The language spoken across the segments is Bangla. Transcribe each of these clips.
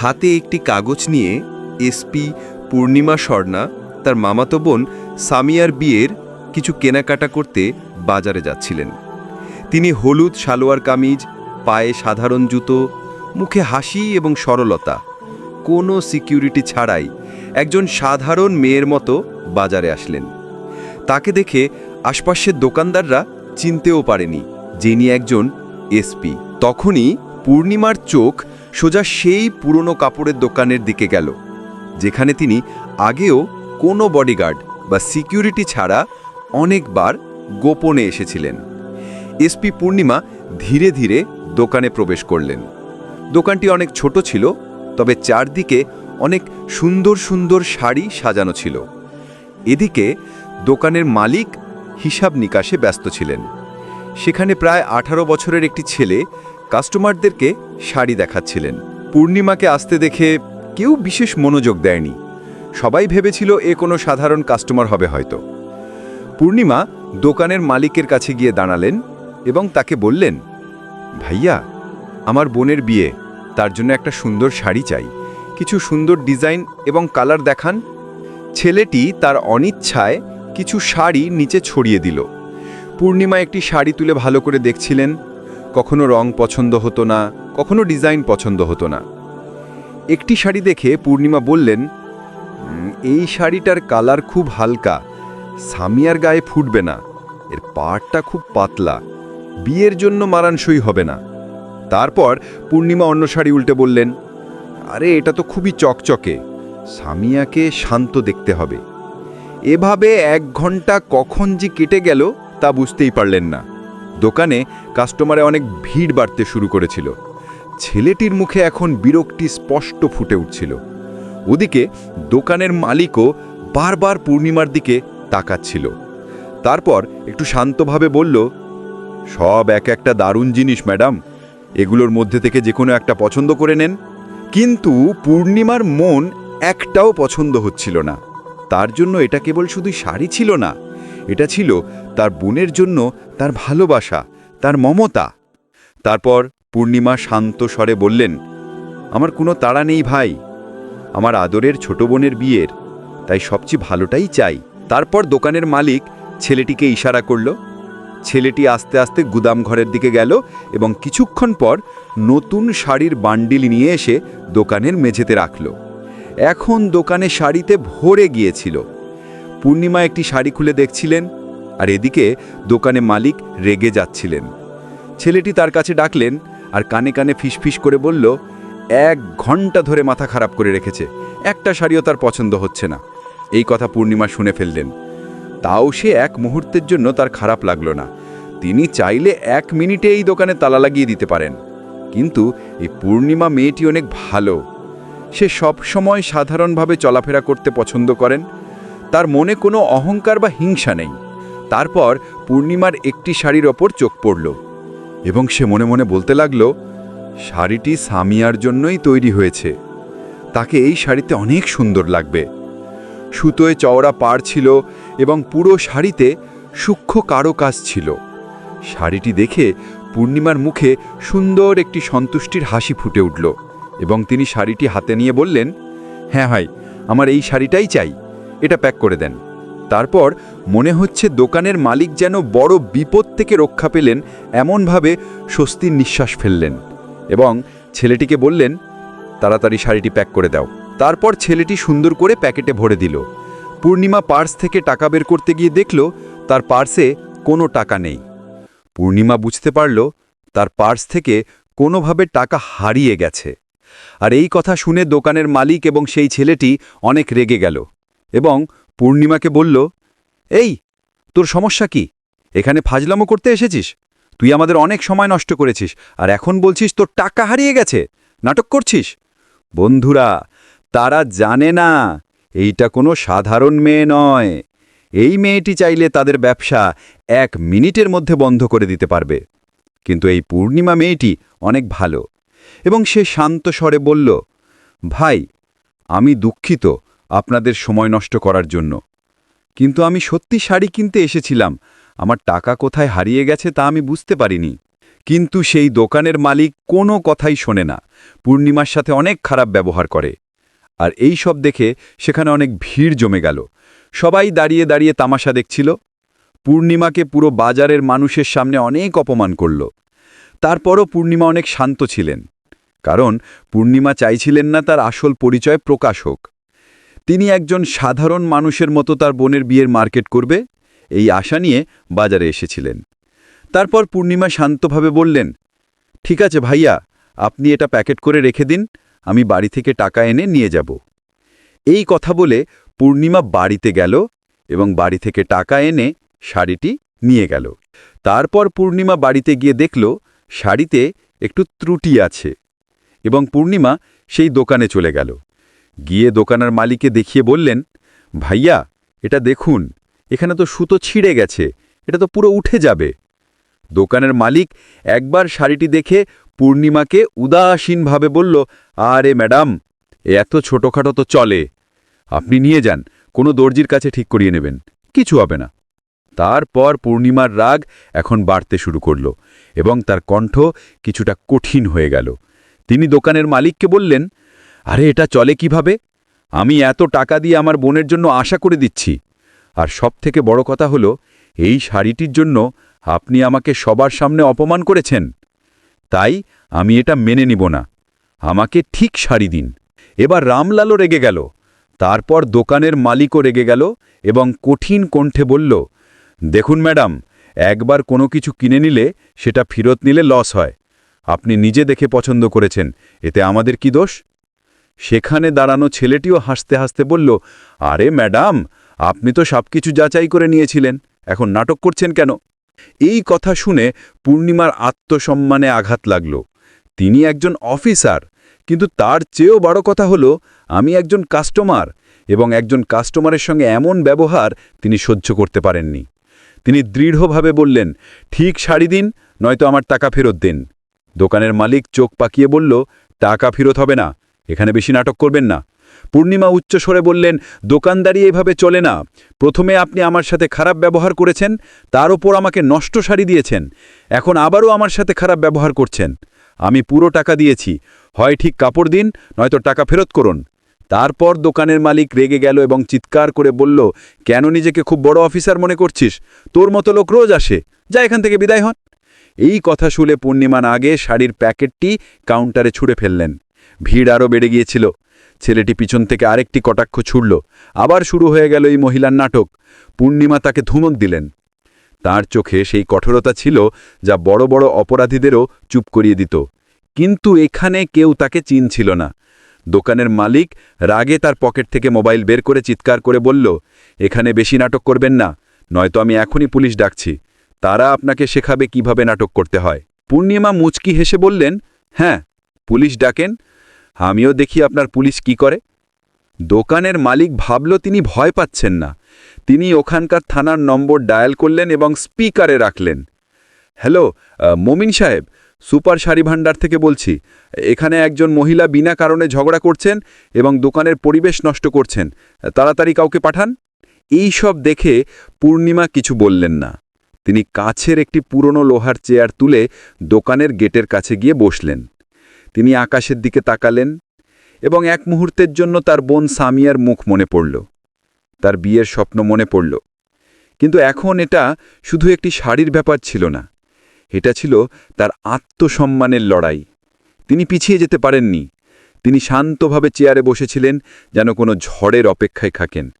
হাতে একটি কাগজ নিয়ে এসপি পূর্ণিমা স্বর্ণা তার মামাতো বোন সামিয়ার বিয়ের কিছু কেনাকাটা করতে বাজারে যাচ্ছিলেন। তিনি হলুদ সালোয়ার কামিজ, পায়ে সাধারণ জুতো, মুখে হাসি এবং সরলতা, কোনো সিকিউরিটি ছাড়াই একজন সাধারণ মেয়ের মতো বাজারে আসলেন। তাকে দেখে আশপাশের দোকানদাররা চিনতেও পারেনি যিনি একজন এসপি তখনই পূর্ণিমার চোখ সোজা সেই পুরনো কাপড়ের দোকানের দিকে গেল, যেখানে তিনি আগেও কোনো বডিগার্ড বা সিকিউরিটি ছাড়া অনেকবার গোপনে এসেছিলেন। এসপি পূর্ণিমা ধীরে ধীরে দোকানে প্রবেশ করলেন। দোকানটি অনেক ছোট ছিল, তবে চারদিকে অনেক সুন্দর সুন্দর শাড়ি সাজানো ছিল। এদিকে দোকানের মালিক হিসাব নিকাশে ব্যস্ত ছিলেন। সেখানে প্রায় আঠারো বছরের একটি ছেলে কাস্টমারদেরকে শাড়ি দেখাচ্ছিলেন। পূর্ণিমাকে আসতে দেখে কেউ বিশেষ মনোযোগ দেয়নি। সবাই ভেবেছিল এ কোনো সাধারণ কাস্টমার হবে হয়তো। পূর্ণিমা দোকানের মালিকের কাছে গিয়ে দাঁড়ালেন এবং তাকে বললেন, ভাইয়া, আমার বোনের বিয়ে। তার জন্য একটা সুন্দর শাড়ি চাই। কিছু সুন্দর ডিজাইন এবং কালার দেখান। ছেলেটি তার অনিচ্ছায় কিছু শাড়ি নিচে ছড়িয়ে দিল। পূর্ণিমা একটি শাড়ি তুলে ভালো করে দেখছিলেন। কখনো রং পছন্দ হতো না, কখনো ডিজাইন পছন্দ হতো না। একটি শাড়ি দেখে পূর্ণিমা বললেন এই শাড়িটার কালার খুব হালকা, সামিয়ার গায়ে ফুটবে না, এর পাড়টা খুব পাতলা, বিয়ের জন্য মারানসই হবে না। তারপর পূর্ণিমা অন্য শাড়ি উল্টে বললেন, আরে, এটা তো খুবই চকচকে, সামিয়াকে শান্ত দেখতে হবে। এভাবে এক ঘণ্টা কখন যে কেটে গেল তা বুঝতেই পারলেন না। দোকানে কাস্টমারে অনেক ভিড় বাড়তে শুরু করেছিল। ছেলেটির মুখে এখন বিরক্তি স্পষ্ট ফুটে উঠছিল। ওদিকে দোকানের মালিকও বারবার পূর্ণিমার দিকে তাকাচ্ছিল। তারপর একটু শান্তভাবে বলল, সব এক একটা দারুণ জিনিস, ম্যাডাম। এগুলোর মধ্যে থেকে যে কোনো একটা পছন্দ করে নেন। কিন্তু পূর্ণিমার মন একটাও পছন্দ হচ্ছিল না। তার জন্য এটা কেবল শুধু শাড়ি ছিল না, এটা ছিল তার বোনের জন্য তার ভালোবাসা, তার মমতা। তারপর পূর্ণিমা শান্ত স্বরে বললেন, আমার কোনো তাড়া নেই ভাই। আমার আদরের ছোট বোনের বিয়ের, তাই সবচেয়ে ভালোটাই চাই। তারপর দোকানের মালিক ছেলেটিকে ইশারা করল। ছেলেটি আস্তে আস্তে গুদাম ঘরের দিকে গেল এবং কিছুক্ষণ পর নতুন শাড়ির বান্ডিল নিয়ে এসে দোকানের মেঝেতে রাখল। এখন দোকানে শাড়িতে ভরে গিয়েছিল। পূর্ণিমা একটি শাড়ি খুলে দেখছিলেন। আর এদিকে দোকানে মালিক রেগে যাচ্ছিলেন। ছেলেটি তার কাছে ডাকলেন আর কানে কানে ফিসফিস করে বলল, এক ঘণ্টা ধরে মাথা খারাপ করে রেখেছে, একটা শাড়িও তার পছন্দ হচ্ছে না। এই কথা পূর্ণিমা শুনে ফেললেন। তাও সে এক মুহূর্তের জন্য তার খারাপ লাগল না। তিনি চাইলে এক মিনিটে এই দোকানে তালা লাগিয়ে দিতে পারেন। কিন্তু এই পূর্ণিমা মেয়েটি অনেক ভালো। সে সব সময় সাধারণভাবে চলাফেরা করতে পছন্দ করেন। তার মনে কোনো অহংকার বা হিংসা নেই। তারপর পূর্ণিমার একটি শাড়ির ওপর চোখ পড়ল এবং সে মনে মনে বলতে লাগল, শাড়িটি সামিয়ার জন্যই তৈরি হয়েছে। তাকে এই শাড়িতে অনেক সুন্দর লাগবে। সুতোয় চওড়া পাড় ছিল এবং পুরো শাড়িতে সূক্ষ্ম কারও কাজ ছিল। শাড়িটি দেখে পূর্ণিমার মুখে সুন্দর একটি সন্তুষ্টির হাসি ফুটে উঠল এবং তিনি শাড়িটি হাতে নিয়ে বললেন হ্যাঁ ভাই, আমার এই শাড়িটাই চাই। এটা প্যাক করে দেন। তারপর মনে হচ্ছে দোকানের মালিক যেন বড় বিপদ থেকে রক্ষা পেলেন, এমনভাবে স্বস্তির নিঃশ্বাস ফেললেন এবং ছেলেটিকে বললেন, তাড়াতাড়ি শাড়িটি প্যাক করে দাও। তারপর ছেলেটি সুন্দর করে প্যাকেটে ভরে দিল। পূর্ণিমা পার্স থেকে টাকা বের করতে গিয়ে দেখল, তার পার্সে কোনো টাকা নেই। পূর্ণিমা বুঝতে পারল, তার পার্স থেকে কোনোভাবে টাকা হারিয়ে গেছে। আর এই কথা শুনে দোকানের মালিক এবং সেই ছেলেটি অনেক রেগে গেল। এবং পূর্ণিমাকে বলল, এই, তোর সমস্যা কি? এখানে ফাজলামো করতে এসেছিস? তুই আমাদের অনেক সময় নষ্ট করেছিস, আর এখন বলছিস তোর টাকা হারিয়ে গেছে। নাটক করছিস? বন্ধুরা, তারা জানে না, এইটা কোনো সাধারণ মেয়ে নয়। এই মেয়েটি চাইলে তাদের ব্যবসা এক মিনিটের মধ্যে বন্ধ করে দিতে পারবে। কিন্তু এই পূর্ণিমা মেয়েটি অনেক ভালো। এবং সে শান্ত স্বরে বলল, ভাই, আমি দুঃখিত আপনাদের সময় নষ্ট করার জন্য। কিন্তু আমি সত্যি শাড়ি কিনতে এসেছিলাম। আমার টাকা কোথায় হারিয়ে গেছে তা আমি বুঝতে পারিনি। কিন্তু সেই দোকানের মালিক কোনো কথাই শোনে না। পূর্ণিমার সাথে অনেক খারাপ ব্যবহার করে। আর এই সব দেখে সেখানে অনেক ভিড় জমে গেল। সবাই দাঁড়িয়ে দাঁড়িয়ে তামাশা দেখছিল। পূর্ণিমাকে পুরো বাজারের মানুষের সামনে অনেক অপমান করল। তারপরও পূর্ণিমা অনেক শান্ত ছিলেন। কারণ পূর্ণিমা চাইছিলেন না তার আসল পরিচয় প্রকাশ হোক। তিনি একজন সাধারণ মানুষের মতো তার বোনের বিয়ের মার্কেট করবে, এই আশা নিয়ে বাজারে এসেছিলেন। তারপর পূর্ণিমা শান্তভাবে বললেন, ঠিক আছে ভাইয়া, আপনি এটা প্যাকেট করে রেখে দিন, আমি বাড়ি থেকে টাকা এনে নিয়ে যাব। এই কথা বলে পূর্ণিমা বাড়িতে গেল এবং বাড়ি থেকে টাকা এনে শাড়িটি নিয়ে গেল। তারপর পূর্ণিমা বাড়িতে গিয়ে দেখল, শাড়িতে একটু ত্রুটি আছে এবং পূর্ণিমা সেই দোকানে চলে গেল। গিয়ে দোকানের মালিককে দেখিয়ে বললেন, ভাইয়া, এটা দেখুন, এখানে তো সুতো ছিঁড়ে গেছে, এটা তো পুরো উঠে যাবে। দোকানের মালিক একবার শাড়িটি দেখে পূর্ণিমাকে উদাসীনভাবে বলল, আরে ম্যাডাম এত ছোটোখাটো তো চলে। আপনি নিয়ে যান, কোনো দর্জির কাছে ঠিক করিয়ে নেবেন, কিছু হবে না। তারপর পূর্ণিমার রাগ এখন বাড়তে শুরু করল এবং তার কণ্ঠ কিছুটা কঠিন হয়ে গেল। তিনি দোকানের মালিককে বললেন আরে এটা চলে কীভাবে? আমি এত টাকা দিয়ে আমার বোনের জন্য আশা করে দিচ্ছি। আর সবথেকে বড় কথা হলো, এই শাড়িটির জন্য আপনি আমাকে সবার সামনে অপমান করেছেন। তাই আমি এটা মেনে নিব না। আমাকে ঠিক শাড়ি দিন। এবার রামলালও রেগে গেল। তারপর দোকানের মালিকও রেগে গেল এবং কঠিন কণ্ঠে বলল, দেখুন ম্যাডাম, একবার কোনো কিছু কিনে নিলে সেটা ফেরত নিলে লস হয়। আপনি নিজে দেখে পছন্দ করেছেন। এতে আমাদের কি দোষ? সেখানে দাঁড়ানো ছেলেটিও হাসতে হাসতে বলল, আরে, ম্যাডাম, আপনি তো সব কিছু যাচাই করে নিয়েছিলেন, এখন নাটক করছেন কেন? এই কথা শুনে পূর্ণিমার আত্মসম্মানে আঘাত লাগল। তিনি একজন অফিসার, কিন্তু তার চেয়েও বড় কথা হলো, আমি একজন কাস্টমার এবং একজন কাস্টমারের সঙ্গে এমন ব্যবহার তিনি সহ্য করতে পারেননি। তিনি দৃঢ়ভাবে বললেন, ঠিক শাড়ি দিন, নয়তো আমার টাকা ফেরত দিন। দোকানের মালিক চোখ পাকিয়ে বলল, টাকা ফেরত হবে না এখানে বেশি নাটক করবেন না। পূর্ণিমা উচ্চস্বরে বললেন দোকানদারি এভাবে চলে না। প্রথমে আপনি আমার সাথে খারাপ ব্যবহার করেছেন, তার ওপর আমাকে নষ্ট শাড়ি দিয়েছেন। এখন আবারও আমার সাথে খারাপ ব্যবহার করছেন। আমি পুরো টাকা দিয়েছি। হয় ঠিক কাপড় দিন, নয়তো টাকা ফেরত করুন। তারপর দোকানের মালিক রেগে গেল এবং চিৎকার করে বলল, কেন নিজেকে খুব বড় অফিসার মনে করছিস? তোর মতো লোক রোজ আসে। যা এখান থেকে বিদায় হন। এই কথা শুনে পূর্ণিমান আগে শাড়ির প্যাকেটটি কাউন্টারে ছুঁড়ে ফেললেন। ভিড় আরও বেড়ে গিয়েছিল। ছেলেটি পিছন থেকে আরেকটি কটাক্ষ ছুড়ল। আবার শুরু হয়ে গেল এই মহিলার নাটক। পূর্ণিমা তাকে ধুমক দিলেন। তার চোখে সেই কঠোরতা ছিল যা বড় বড় অপরাধীদেরও চুপ করিয়ে দিত। কিন্তু এখানে কেউ তাকে চিনছিল না। দোকানের মালিক রাগে তার পকেট থেকে মোবাইল বের করে চিৎকার করে বলল, এখানে বেশি নাটক করবেন না, নয়তো আমি এখনই পুলিশ ডাকছি। তারা আপনাকে শেখাবে কীভাবে নাটক করতে হয়। পূর্ণিমা মুচকি হেসে বললেন হ্যাঁ পুলিশ ডাকেন, আমিও দেখি আপনার পুলিশ কি করে। দোকানের মালিক ভাবল তিনি ভয় পাচ্ছেন না। তিনি ওখানকার থানার নম্বর ডায়াল করলেন এবং স্পিকারে রাখলেন। হ্যালো মমিন সাহেব, সুপার শাড়ি ভাণ্ডার থেকে বলছি। এখানে একজন মহিলা বিনা কারণে ঝগড়া করছেন এবং দোকানের পরিবেশ নষ্ট করছেন। তাড়াতাড়ি কাউকে পাঠান। এই সব দেখে পূর্ণিমা কিছু বললেন না। তিনি কাছের একটি পুরনো লোহার চেয়ার তুলে দোকানের গেটের কাছে গিয়ে বসলেন। তিনি আকাশের দিকে তাকালেন এবং এক মুহূর্তের জন্য তার বোন সামিয়ার মুখ মনে পড়ল। তার বিয়ের স্বপ্ন মনে পড়ল। কিন্তু এখন এটা শুধু একটি শাড়ির ব্যাপার ছিল না। এটা ছিল তার আত্মসম্মানের লড়াই। তিনি পিছিয়ে যেতে পারেননি। তিনি শান্তভাবে চেয়ারে বসেছিলেন যেন কোনো ঝড়ের অপেক্ষায় থাকেন।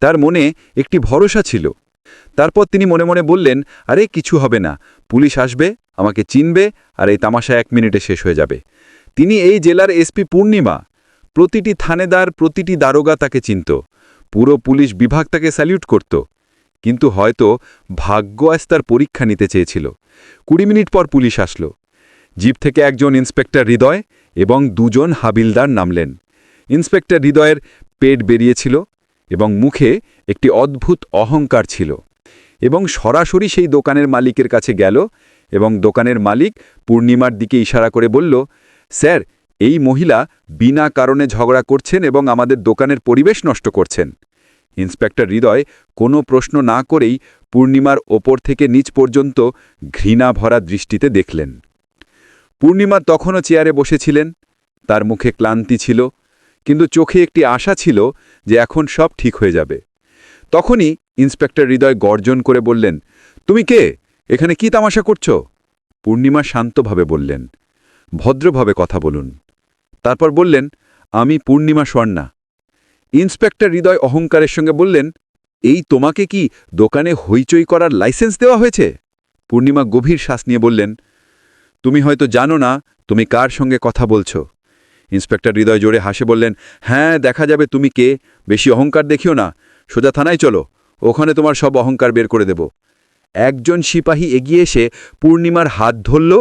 তার মনে একটি ভরসা ছিল। তারপর তিনি মনে মনে বললেন, আরে, কিছু হবে না। পুলিশ আসবে, আমাকে চিনবে, আর এই তামাশা এক মিনিটে শেষ হয়ে যাবে। তিনি এই জেলার এসপি পূর্ণিমা। প্রতিটি থানেদার, প্রতিটি দারোগা তাকে চিনত। পুরো পুলিশ বিভাগ তাকে স্যালিউট করত। কিন্তু হয়তো ভাগ্য আজ তার পরীক্ষা নিতে চেয়েছিল। কুড়ি মিনিট পর পুলিশ আসলো। জিপ থেকে একজন ইন্সপেক্টর হৃদয় এবং দুজন হাবিলদার নামলেন। ইন্সপেক্টর হৃদয়ের পেট বেরিয়েছিল এবং মুখে একটি অদ্ভুত অহংকার ছিল এবং সরাসরি সেই দোকানের মালিকের কাছে গেল এবং দোকানের মালিক পূর্ণিমার দিকে ইশারা করে বলল, স্যার, এই মহিলা বিনা কারণে ঝগড়া করছেন এবং আমাদের দোকানের পরিবেশ নষ্ট করছেন। ইন্সপেক্টর হৃদয় কোনো প্রশ্ন না করেই পূর্ণিমার ওপর থেকে নিচ পর্যন্ত ঘৃণা ভরা দৃষ্টিতে দেখলেন। পূর্ণিমা তখনও চেয়ারে বসেছিলেন, তার মুখে ক্লান্তি ছিল, কিন্তু চোখে একটি আশা ছিল যে এখন সব ঠিক হয়ে যাবে। তখনই ইন্সপেক্টর হৃদয় গর্জন করে বললেন, তুমি কে? এখানে কি তামাশা করছ? পূর্ণিমা শান্তভাবে বললেন, ভদ্রভাবে কথা বলুন। তারপর বললেন, আমি পূর্ণিমা স্বর্ণা। ইন্সপেক্টর হৃদয় অহংকারের সঙ্গে বললেন, এই তোমাকে কি দোকানে হইচই করার লাইসেন্স দেওয়া হয়েছে? পূর্ণিমা গভীর শ্বাস নিয়ে বললেন, তুমি হয়তো জানো না, তুমি কার সঙ্গে কথা বলছো? ইন্সপেক্টর হৃদয় জোরে হাসে বললেন হ্যাঁ দেখা যাবে তুমি কে। বেশি অহংকার দেখিও না। সোজা থানায় চলো, ওখানে তোমার সব অহংকার বের করে দেব। একজন সিপাহী এগিয়ে এসে পূর্ণিমার হাত ধরল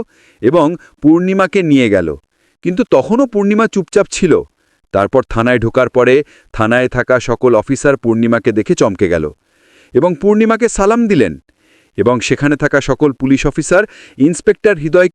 এবং পূর্ণিমাকে নিয়ে গেল। কিন্তু তখনও পূর্ণিমা চুপচাপ ছিল। তারপর থানায় ঢোকার পরে থানায় থাকা সকল অফিসার পূর্ণিমাকে দেখে চমকে গেল এবং পূর্ণিমাকে সালাম দিলেন। এবং সেখানে থাকা সকল পুলিশ অফিসার, ইন্সপেক্টর হৃদয়